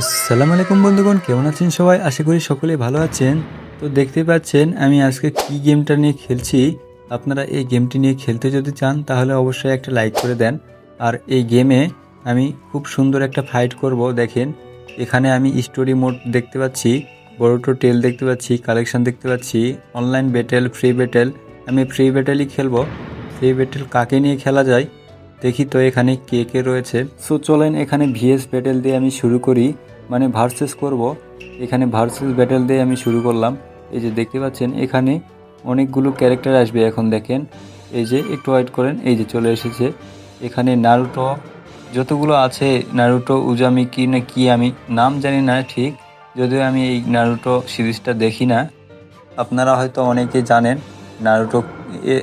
আসসালামু আলাইকুম বন্ধুগণ, কেমন আছেন সবাই? আশা করি সকলেই ভালো আছেন। তো দেখতে পাচ্ছেন, আমি আজকে কি গেমটা নিয়ে খেলছি? আপনারা এই গেমটি নিয়ে খেলতে যদি চান, তাহলে অবশ্যই একটা লাইক করে দেন। আর এই গেমে আমি খুব সুন্দর একটা ফাইট করব, দেখেন। এখানে আমি স্টোরি মোড দেখতে পাচ্ছি বড়টো টেল দেখতে পাচ্ছি কালেকশন দেখতে পাচ্ছি অনলাইন ব্যাটেল ফ্রি ব্যাটেল আমি ফ্রি ব্যাটেলই খেলব। ফ্রি ব্যাটেল কাকে নিয়ে খেলা যায়? দেখি তো এখানে কে কে রয়েছে। সো চলেন এখানে ভিএস ব্যাটেল দিয়ে আমি শুরু করি। মানে ভার্সেস করব। এখানে ভার্সেস ব্যাটেল দিয়ে আমি শুরু করলাম। এই যে দেখতে পাচ্ছেন, এখানে অনেকগুলো ক্যারেক্টার আসবে এখন দেখেন। এই যে একটু ওয়েট করেন, এই যে চলে এসেছে। এখানে নারুটো যতগুলো আছে নারুটো উজামি কি না কি আমি নাম জানি না ঠিক। যদিও আমি এই নারুটো সিরিজটা দেখি না। আপনারা হয়তো অনেকে জানেন নারুটো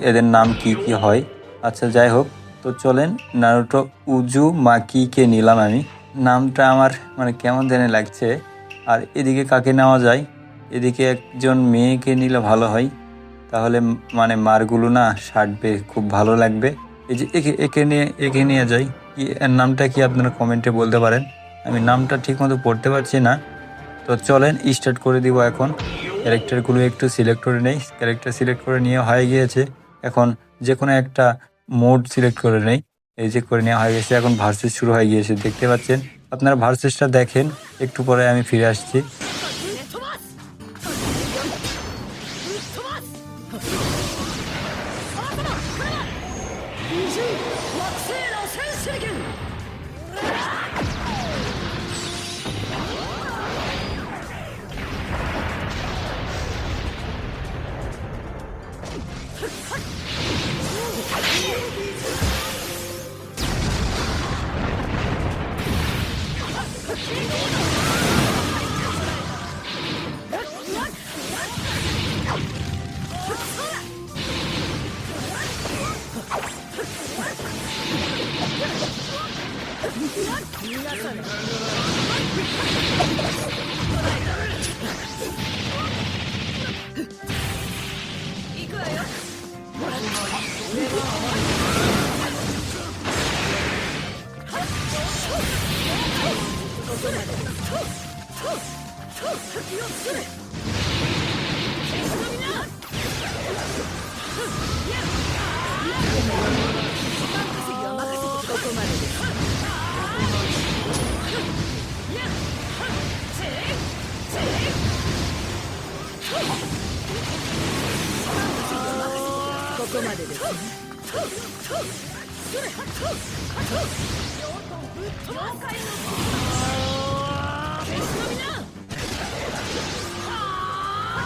এদের নাম কি কি হয়। আচ্ছা যাই হোক। তো চলেন নারুটো উজু মাকিকে নিলাম আমি। নামটা আমার মানে কেমন জানি লাগছে। আর এদিকে কাকে নেওয়া যায়? এদিকে একজন মেয়েকে নিলে ভালো হয়। তাহলে মানে মারগুলো না সাটবে খুব ভালো লাগবে। এই যে একে একে নিয়ে একে নিয়ে যাই। কি এর নামটা কি আপনারা কমেন্টে বলতে পারেন? আমি নামটা ঠিকমতো পড়তে পারছি না। তো চলেন স্টার্ট করে দিব এখন। ক্যারেক্টারগুলো একটু সিলেক্ট করে নেই। ক্যারেক্টার সিলেক্ট করে নিয়ে হয়ে গিয়েছে। এখন যে কোনো একটা মোড সিলেক্ট করে নেই। এই যে করে নেওয়া হয়ে গেছে, এখন ভার্সেস শুরু হয়ে গিয়েছে, দেখতে পাচ্ছেন? আপনারা ভার্সেসটা দেখেন, একটু পরে আমি ফিরে আসছি। 皆さん。を作るここまでです、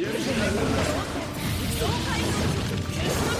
むじおこし第2戦開始とそれそれとそれ飛ばすぶっ飛ばす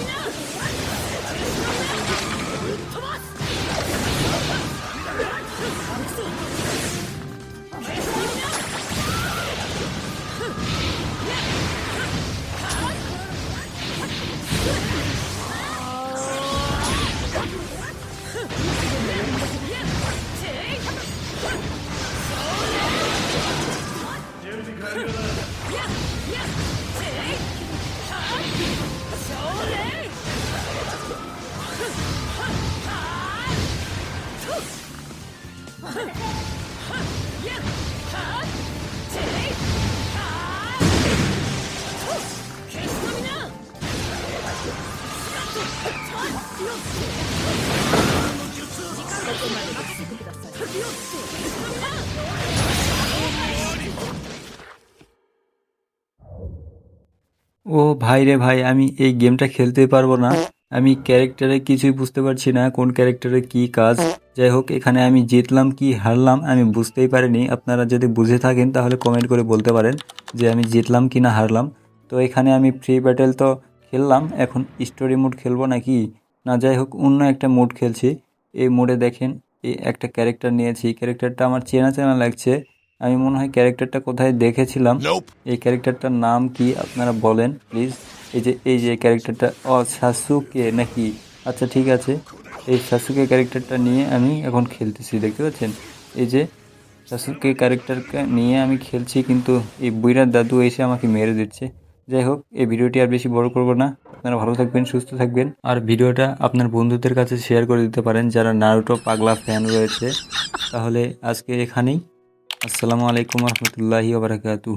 ও ভাই রে ভাই, আমি এই গেমটা খেলতে পারব না। আমি ক্যারেক্টারে কিছুই বুঝতে পারছি না, কোন ক্যারেক্টারে কি কাজ। যাই হোক, এখানে আমি জিতলাম কি হারলাম, আমি বুঝতেই পারিনি। আপনারা যদি বুঝে থাকেন, তাহলে কমেন্ট করে বলতে পারেন যে আমি জিতলাম কি না হারলাম। তো এখানে আমি ফ্রি ব্যাটেল তো খেললাম, এখন স্টোরি মোড খেলব নাকি? না, যাই হোক, অন্য একটা মোড খেলছি। এই মোডে দেখেন একটা ক্যারেক্টার নিয়েছি। এই ক্যারেক্টারটা আমার চেনা চেনা লাগছে। আমি মনে হয় ক্যারেক্টারটা কোথায় দেখেছিলাম। এই ক্যারেক্টারটার নাম কি আপনারা বলেন প্লিজ এই যে এই যে ক্যারেক্টারটা ও সাসুকে নাকি? আচ্ছা ঠিক আছে। এই সাসুকে ক্যারেক্টারটা নিয়ে আমি এখন খেলতেছি দেখতে পাচ্ছেন? এই যে সাসুকে ক্যারেক্টারকে নিয়ে আমি খেলছি কিন্তু এই বুইরার দাদু এসে আমাকে মেরে দিচ্ছে। যাই হোক, এই ভিডিওটি আর বেশি বড় করব না। আপনারা ভালো থাকবেন, সুস্থ থাকবেন। আর ভিডিওটা আপনার বন্ধুদের কাছে শেয়ার করে দিতে পারেন, যারা নারুটো পাগলা ফ্যান রয়েছে। তাহলে আজকে এখানেই। আসসালামু আলাইকুম রহমতুল্লাহি ওবরাকাতুহ